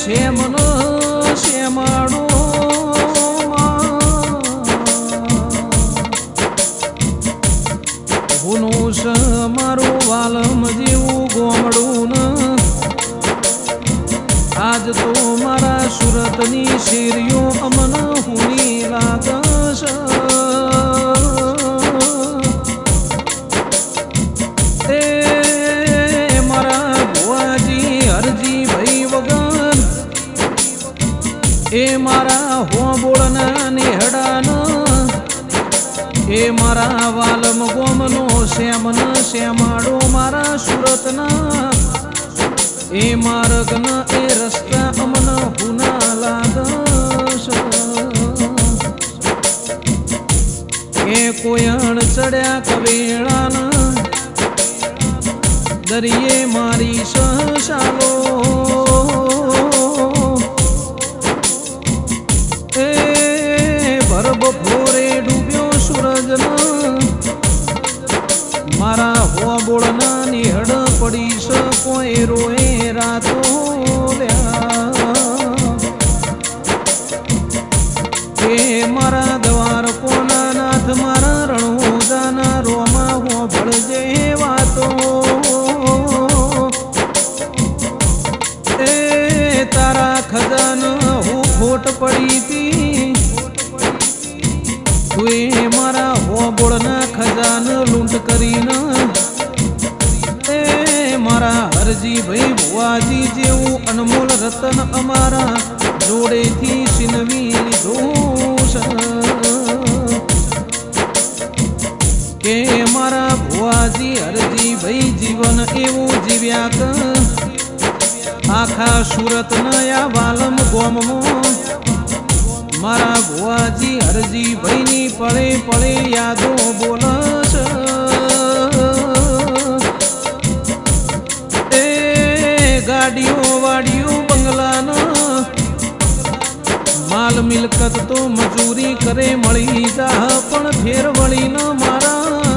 શેમનો શેમાડો ગુનું સ મારું વાલમ જેવું ગોમડું આજ તો મારા સુરતની શેરીઓ અમન હુની લાગશ. એ મારા હોબોળના નેહડાનો, એ મારા વાલમ ગોમનો શ્યામન શ્યામાડો મારા સુરતના, એ માર્ગન એ રસ્તા અમન હુના લાગશ. એ કોયણ ચડ્યા કવેળાના, દરિયે મારી સશાલો મારા દ્વાર કોના નાથ મારા રણુદાના રોમા હો ભળજે વાતો. એ તારા ખજાન હું ખોટ પડી હતી. તું મારા હોબોળના ખજાન લૂંટ કરીને. મારા હરજી ભાઈ ભુવાજી જેવું અનમોલ રતન અમારા જોડેથી સિનવી જીવન એવું જીવ્યા ક આખા સુરત નયા વાલમ ગોમો મારા ભુવાજી હરજી ભાઈની પળે પળે યાદો બોલશ. એ ગાડીઓ વાડીઓ બંગલાના માલ મિલકત તો મજૂરી કરે મળી જા, પણ ફેર વળી ન મારા.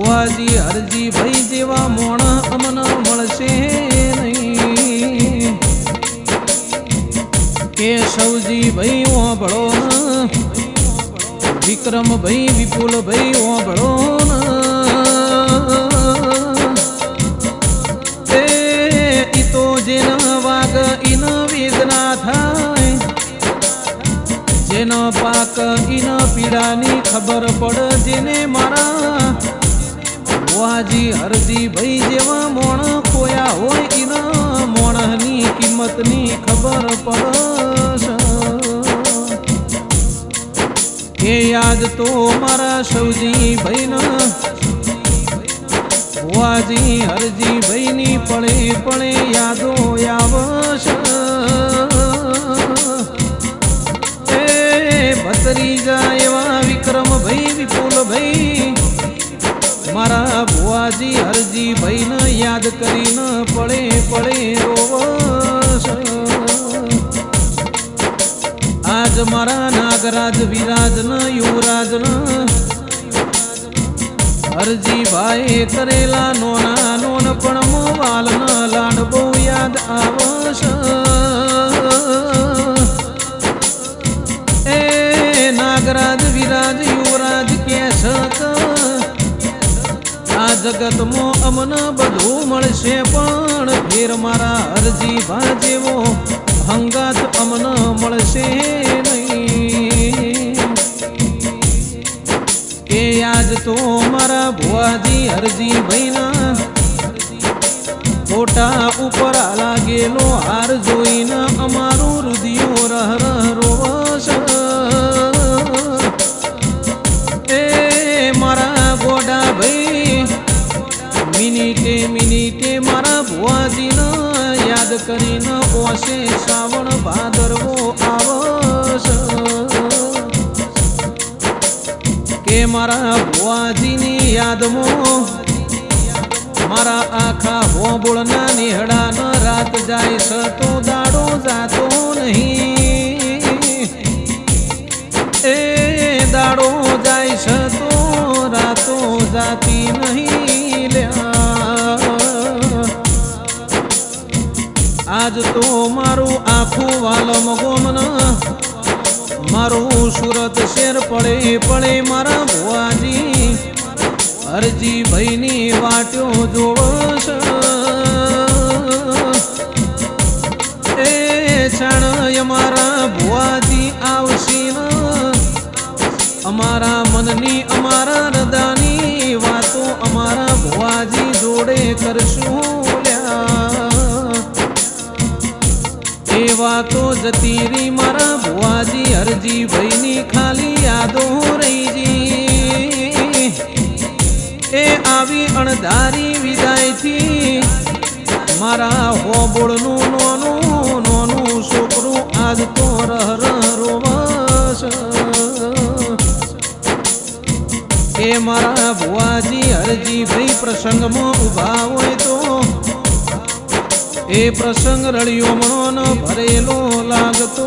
ભુવાજી હરજી ભાઈ જેવા મોણ અમન મળશે નહીં. કેશવજી ભાઈ ઓભળો ન. વિક્રમ ભાઈ વિપુલ ભાઈ ઓભળો તો જેના વાગ ઇન વેદના થાય. જેનો પાક ઇન પીડાની ખબર પડ જેને મારા વાજી હરજી ભાઈ જેવા મોણ ખોયા હોય ઇન મોણની કિંમતની ખબર પડશ. એ યાદ તો મારા સૌજી ભાઈના. વાજી હરજી ભાઈની પળે પળે યાદો આવશ. એ ભત્રીજા એવા વિક્રમ ભાઈ વિપુલ ભાઈ મારા ભુવાજી હરજી ભાઈને યાદ કરીને પડે પડે રોવશ આજ મારા નાગરાજ વિરાજ ન યુવરાજ ન હરજી ભાઈ કરેલા નોના નોન પણ મોવાલ ન લાડ બહુ યાદ આવશ એ નાગરાજ વિરાજ જગતમાં અમને બધું મળશે પણ ફેર મારા અરજી ભા જેવો હંગાત અમને મળશે નહીં. એ આજ તો મારા ભુવાજી હરજી ભાઈના. ફોટા ઉપર લાગેલો હાર જોઈને અમારું રુધિયો રહ રહ રોવશ મિનિટે મિનિટે મારા ભુવાજીને યાદ કરીને પોસે શ્રાવણ ભાદરવો આવશ. કે મારા ભુવાજીની યાદમાં, મારા આખા હોબોળના નિહડા ન રાત જાય છે તો દાડો જાતો નહીં. એ દાડો જાય છે તો રાતો જાતી નહીં. આજ તો મારું આખું વાલમ ગોમના મારું સુરત શેર પડે પડે મારા ભુવાજી. અરજી ભાઈની વાટ્યો જોવશ. શાણ અમારા ભુવાજી આવશી અમારા મનની, અમારા હૃદયની વાતો અમારા ભુવાજી જોડે કરશું. જતી મારા ભુવાજી, હરજી ભાઈની ખાલી યાદો રહી જી. એ આવી અણધારી વિદાયથી મારા હોબોળનું નોનું નોનું છોકરું આજ તો રહ રહ રોવશ. એ મારા ભુવાજી, હરજી ભાઈ પ્રસંગમાં ઊભા હોય તો એ પ્રસંગ રળિયો મન ભરેલો લાગતો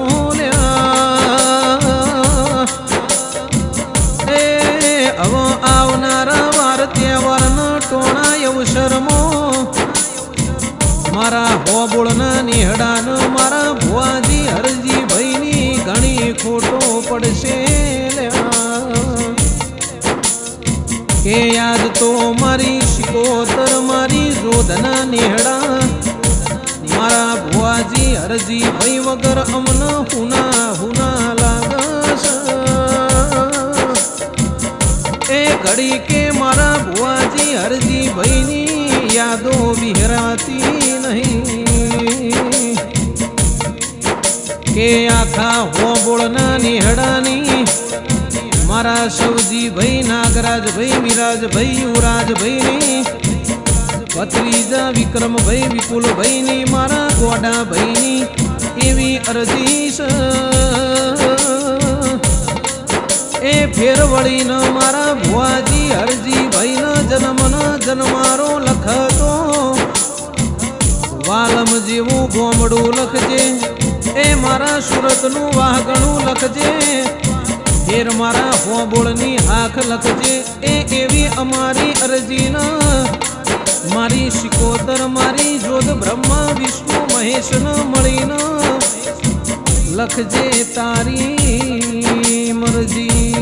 એ હવે આવનારા વાર તહેવારના ટોણા અવસરમાં મારા હોબોળના નિહડાન મારા ભુવાજી હરજી ભાઈની ઘણી ખોટો પડશે કે યાદ તો મારી હરજી ભાઈ વગર અમને હુના હુના લાગસ એ ઘડી કે મારા ભુવાજી હરજી ભાઈની યાદો વિહરાતી નહીં. કે આખા હોબોળના નિહડાની મારા સૌજી ભાઈ નાગરાજ ભાઈ વિરાજ ભાઈ યુવરાજ ભાઈની ભત્રીજા વિક્રમ ભાઈ વિપુલ ભાઈની મારા ગોડા ભાઈની એવી અરજી એ ફેરવળી ન મારા ભુવાજી હરજી ભાઈ ન જન્મ ન જન્મારો લખતો. વાલમ જેવું ગોમડું લખજે, એ મારા સુરતનું વાહગણું લખજે. ફેર મારા હોબોળની હાખ લખજે, એ એવી અમારી અરજી ન મારી શિકોતર મારી જોધ બ્રહ્મા વિષ્ણુ મહેશ ન મળીને. લખજે તારી મરજી.